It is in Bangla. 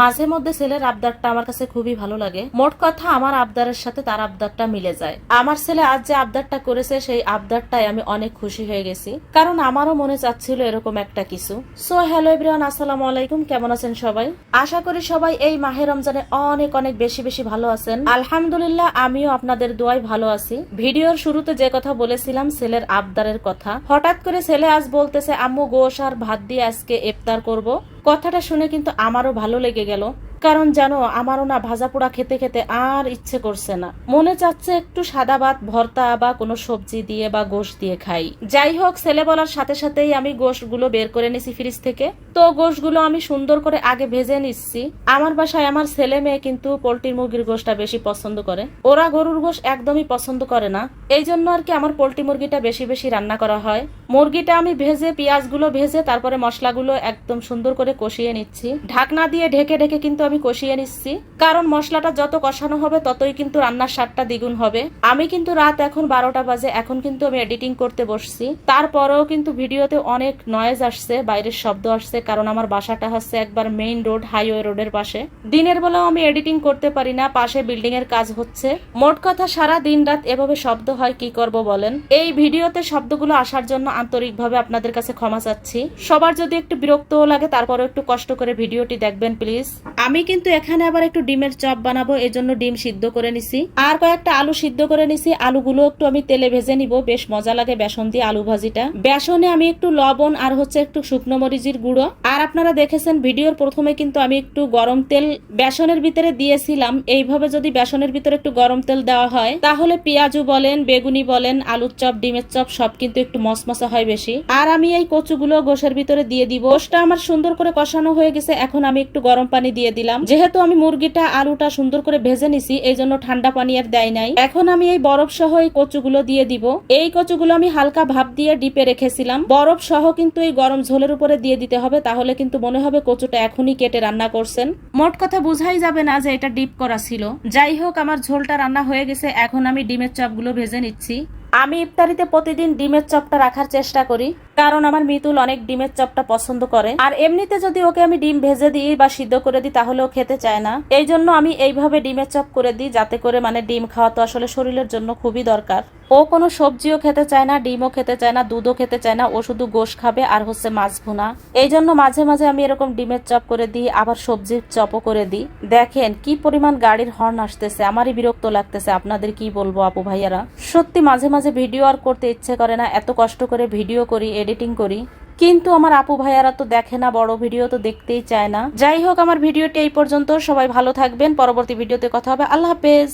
মাঝে মধ্যে ছেলের আবদারটা আমার কাছে খুবই ভালো লাগে। মোট কথা আমার আবদারের সাথে তার আবদারটা মিলে যায়। আমার ছেলে আজ যে আবদারটা করেছে, সেই আবদারটাই আমি অনেক খুশি হয়ে গেছি। কারণ আমারও মনে চাচ্ছিল এরকম একটা কিছু। সো, হ্যালো এভরিওয়ান, আসসালামু আলাইকুম। কেমন আছেন সবাই? আশা করি সবাই এই মাহে রমজানে অনেক অনেক বেশি বেশি ভালো আছেন। আলহামদুলিল্লাহ, আমিও আপনাদের দোয়ায় ভালো আছি। ভিডিওর শুরুতে যে কথা বলেছিলাম, ছেলের আবদারের কথা। হঠাৎ করে ছেলে আজ বলতেছে, আম্মু, গোশ আর ভাত দিয়ে আজকে ইফতার করব। কথাটা শুনে কিন্তু আমারও ভালো লেগে গেল। কারণ জানো, আমারও না ভাজা পোড়া খেতে খেতে আর ইচ্ছে করছে না। মনে চাচ্ছে একটু সাদা ভাত, ভর্তা বা কোনো সবজি দিয়ে বা গোশ দিয়ে খাই। যাই হোক, ছেলে বলার সাথে সাথেই আমি গোশগুলো বের করে নিছি ফ্রিজ থেকে। তো গোশগুলো আমি সুন্দর করে আগে ভেজে নিচ্ছি। আমার বাসায় আমার ছেলে মেয়ে কিন্তু পোলট্রির মুরগির গোশটা বেশি পছন্দ করে। ওরা গরুর গোশ একদমই পছন্দ করে না। এই জন্য আর কি আমার পোলট্রি মুরগিটা বেশি বেশি রান্না করা হয়। মুরগিটা আমি ভেজে, পেঁয়াজগুলো ভেজে, তারপরে মশলাগুলো একদম সুন্দর করে কষিয়ে নিচ্ছি। ঢাকনা দিয়ে ঢেকে ঢেকে কিন্তু আমি কষিয়ে নিচ্ছি। কারণ মশলাটা যত কষানো হবে, ততই কিন্তু রান্নার স্বাদটা দ্বিগুণ হবে। আমি কিন্তু রাত এখন বারোটা বাজে, এখন কিন্তু আমি এডিটিং করতে বসছি। তারপরেও কিন্তু ভিডিওতে অনেক নয়েজ আসছে, বাইরের শব্দ আসছে, কারণ আমার বাসাটা হচ্ছে একবার মেইন রোড হাইওয়ে রোডের পাশে। দিনের বেলাও আমি এডিটিং করতে পারি না, পাশে বিল্ডিং এর কাজ হচ্ছে। মোট কথা সারা দিন রাত এভাবে শব্দ হয়, কি করব বলেন? এই ভিডিওতে শব্দগুলো আসার জন্য আন্তরিকভাবে আপনাদের কাছে ক্ষমা চাচ্ছি। সবার যদি একটু বিরক্তও লাগে তারপরে একটু কষ্ট করে ভিডিওটি দেখবেন প্লিজ আমি কিন্তু এখানে আবার একটু ডিমের চপ বানাবো, এজন্য ডিম সিদ্ধ করে নিছি। আর কয়েকটা আলু সিদ্ধ করে নিছি, আলুগুলো একটু আমি তেলে ভেজে নিব, বেশ মজা লাগে বেসন দিয়ে আলু ভাজিটা। বেসনে আমি একটু লবণ আর হচ্ছে একটু শুকনো মরিচের গুঁড়ো। আর আপনারা দেখেছেন ভিডিওর প্রথমে কিন্তু আমি একটু গরম তেল বেসনের ভিতরে দিয়েছিলাম। এইভাবে যদি বেসনের ভিতরে একটু গরম তেল দেওয়া হয়, তাহলে পেঁয়াজু বলেন, বেগুনি বলেন, আলুর চপ, ডিমের চপ, সব কিন্তু একটু মসমসা হয় বেশি। আর আমি এই কচুগুলো গোশের ভিতরে দিয়ে দিব। গোশটা আমার সুন্দর করে কষানো হয়ে গেছে, এখন আমি একটু গরম পানি দিয়ে দিলাম। যেহেতু আমি মুরগিটা, আলুটা সুন্দর করে ভেজে নিছি, এই জন্য ঠান্ডা পানি আর দেয় নাই। এখন আমি এই বরফ সহ এই কচুগুলো দিয়ে দিব। এই কচুগুলো আমি হালকা ভাপ দিয়ে ডিপে রেখেছিলাম। বরফ সহ কিন্তু এই গরম ঝোলের উপরে দিয়ে দিতে হবে, তাহলে কিন্তু মনে হবে কচুটা এখনই কেটে রান্না করছেন। মোট কথা বুঝাই যাবে না যে এটা ডিপ করা ছিল। যাই হোক, আমার ঝোলটা রান্না হয়ে গেছে, এখন আমি ডিমের চপগুলো ভেজে নিচ্ছি। আমি ইফতারিতে প্রতিদিন ডিমের চপটা রাখার চেষ্টা করি, কারণ আমার মিতুল অনেক ডিমের চপটা পছন্দ করে। আর এমনিতে যদি ওকে আমি ডিম ভেজে দিই বা সিদ্ধ করে দিই, তাহলে ও খেতে চায় না। এই জন্য আমি এইভাবে ডিমের চপ করে দিই, যাতে করে মানে ডিম খাওয়া তো আসলে শরীরের জন্য খুবই দরকার। ও কোনো সবজিও খেতে চায় না, ডিমও খেতে চায় না, দুধও খেতে চায় না, ও শুধু গোশ খাবে আর হচ্ছে মাছ ভুনা। এই জন্য মাঝে মাঝে আমি এরকম ডিমের চপ করে দিই, আবার সবজির চপও করে দিই। দেখেন কি পরিমাণ গাড়ির হর্ন আসতেছে, আমারই বিরক্ত লাগতেছে, আপনাদের কি বলব আপু ভাইয়ারা? সত্যি মাঝে মাঝে মাঝে ভিডিও আর করতে ইচ্ছে করে না, এত কষ্ট করে ভিডিও করি, এডিটিং করি। কিন্তু আমার আপু ভাইয়ারা তো দেখে না, বড় ভিডিও তো দেখতেই চায় না। যাই হোক, আমার ভিডিওটি এই পর্যন্ত। সবাই ভালো থাকবেন। পরবর্তী ভিডিওতে কথা হবে। আল্লাহ হাফেজ।